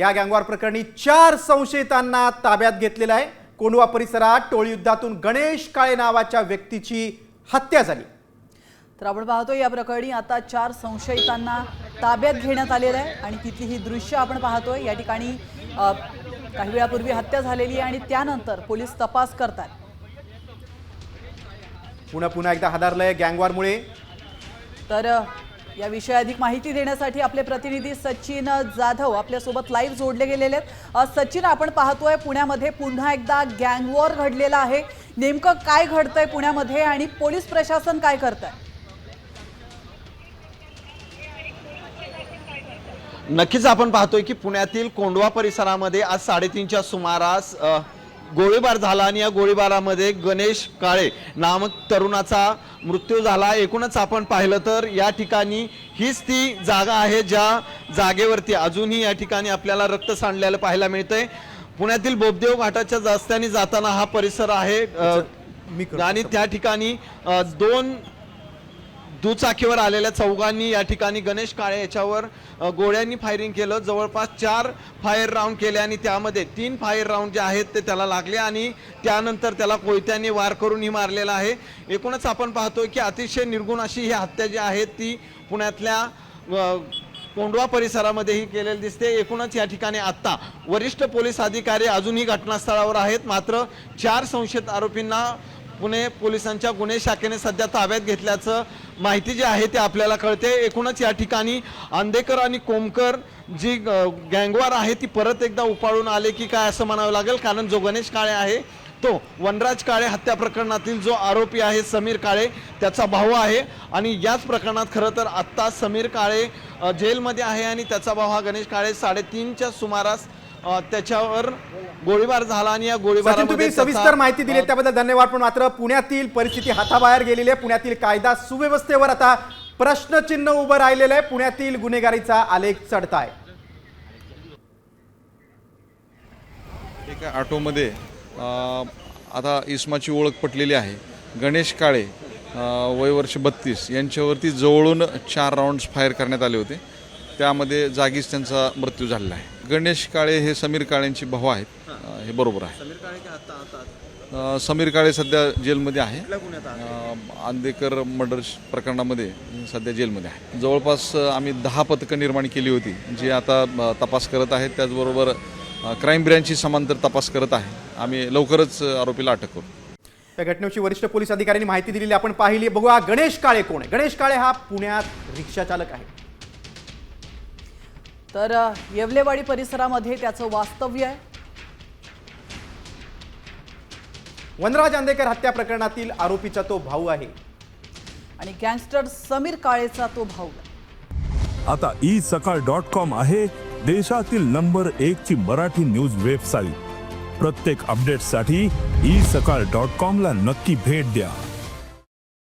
या गँगवॉर प्रकरणी चार संशयितांना ताब्यात घेतलेलं आहे. कोंडवा परिसरात टोळी युद्धातून गणेश काळे नावाच्या व्यक्तीची हत्या झाली. तर आपण पाहतो या प्रकरणी आता चार संशयितांना ताब्यात घेण्यात आलेलं आहे आणि तिथली ही दृश्य आपण पाहतोय. या ठिकाणी काही वेळापूर्वी हत्या झालेली आहे आणि त्यानंतर पोलीस तपास करतात पुन्हा पुन्हा एकदा हादारलंय गँगवॉरमुळे. तर याविषयी या विषयी अधिक माहिती देण्यासाठी आपले प्रतिनिधी सचिन जाधव आपल्यासोबत लाईव्ह जोडले गेलेले आहेत. सचिन आपण पाहतोय पुण्यामध्ये पुन्हा एकदा गँगवॉर घडलेला आहे. नेमकं काय घडतंय पुण्यामध्ये आणि पोलीस प्रशासन काय करत आहे नक्कीच आपण पाहतोय की पुण्यातील कोंडवा परिसरामध्ये आज साडेतीनच्या सुमारास गोळीबार झाला आणि या गोळीबारामध्ये गणेश काळे नामक तरुणाचा मृत्यू झाला. एकूणच आपण पाहिलं तर या ठिकाणी हीच ती जागा आहे ज्या जागेवरती अजूनही या ठिकाणी आपल्याला रक्त सांडलेलं पाहायला मिळतंय. पुण्यातील बोबदेव घाटाच्या रस्त्याने जाताना हा परिसर आहे. आणि त्या ठिकाणी दोन दुचाकीवर आलेल्या चौघांनी या ठिकाणी गणेश काळे याच्यावर गोळ्यांनी फायरिंग केलं. जवळपास चार फायर राऊंड केले आणि त्यामध्ये तीन फायर राऊंड जे आहेत ते त्याला लागले आणि त्यानंतर त्याला कोयत्याने वार करूनही मारलेला आहे. एकूणच आपण पाहतोय की अतिशय निर्गुण अशी ही हत्या जी आहे ती पुण्यातल्या कोंडवा परिसरामध्ये ही केलेली दिसते. एकूणच या ठिकाणी आत्ता वरिष्ठ पोलीस अधिकारी अजूनही घटनास्थळावर आहेत. मात्र चार संशयित आरोपींना पुणे पोलिसांच्या गुन्हे शाखेने सध्या ताब्यात घेतल्याचं माहिती जी आहे ते आपल्याला कळते. एकूणच या ठिकाणी आंदेकर आणि कोमकर जी गँगवार आहे ती परत एकदा उपाळून आले की काय असं म्हणावं लागेल? कारण जो गणेश काळे आहे तो वनराज काळे हत्या प्रकरणातील जो आरोपी आहे समीर काळे त्याचा भाऊ आहे. आणि याच प्रकरणात खरं तर आत्ता समीर काळे जेलमध्ये आहे आणि त्याचा भाऊ हा गणेश काळे साडेतीनच्या सुमारास त्याच्यावर गोळीबार झाला आणि या गोळीबारामध्ये तुम्ही सविस्तर माहिती दिली त्याबद्दल धन्यवाद. पण मात्र पुण्यातील परिस्थिती हाताबाहेर गेलेली आहे. पुण्यातील कायदा सुव्यवस्थेवर आता प्रश्नचिन्ह उभं राहिलेलं आहे. पुण्यातील गुन्हेगारीचा आलेख चढताय. एका ऑटोमध्ये आता इस्माची ओळख पटलेली आहे. गणेश काळे वय वर्ष बत्तीस. यांच्यावरती जवळून चार राऊंड्स फायर करण्यात आले होते. त्यामध्ये जागीच त्यांचा मृत्यू झालेला आहे. गणेश काळे हे समीर काळेंचे भाऊ आहेत. हे. बरोबर आहे. समीर काळे सध्या जेलमध्ये आहे. आंदेकर मर्डर प्रकरणामध्ये सध्या जेलमध्ये आहे. जवळपास आम्ही दहा पथकं निर्माण केली होती जी आता तपास करत आहेत. त्याचबरोबर क्राईम ब्रँचची समांतर तपास करत आहे. आम्ही लवकरच आरोपीला अटक करू. या घटनेची वरिष्ठ पोलीस अधिकाऱ्यांनी माहिती दिलेली आपण पाहिली. बघूया गणेश काळे कोण आहे. गणेश काळे हा पुण्यात रिक्षा चालक आहे. तर येवलेवाडी परिसरामध्ये त्याचं वास्तव्य आहे. वनराज आंदेकर हत्या प्रकरणातील आरोपीचा तो भाऊ आहे. आणि गँगस्टर समीर काळेचा तो भाऊ आहे. आता ई सकाळ डॉट कॉम आहे देशातील नंबर एक ची मराठी न्यूज वेबसाईट. प्रत्येक अपडेटसाठी ई सकाळ डॉट कॉम ला नक्की भेट द्या.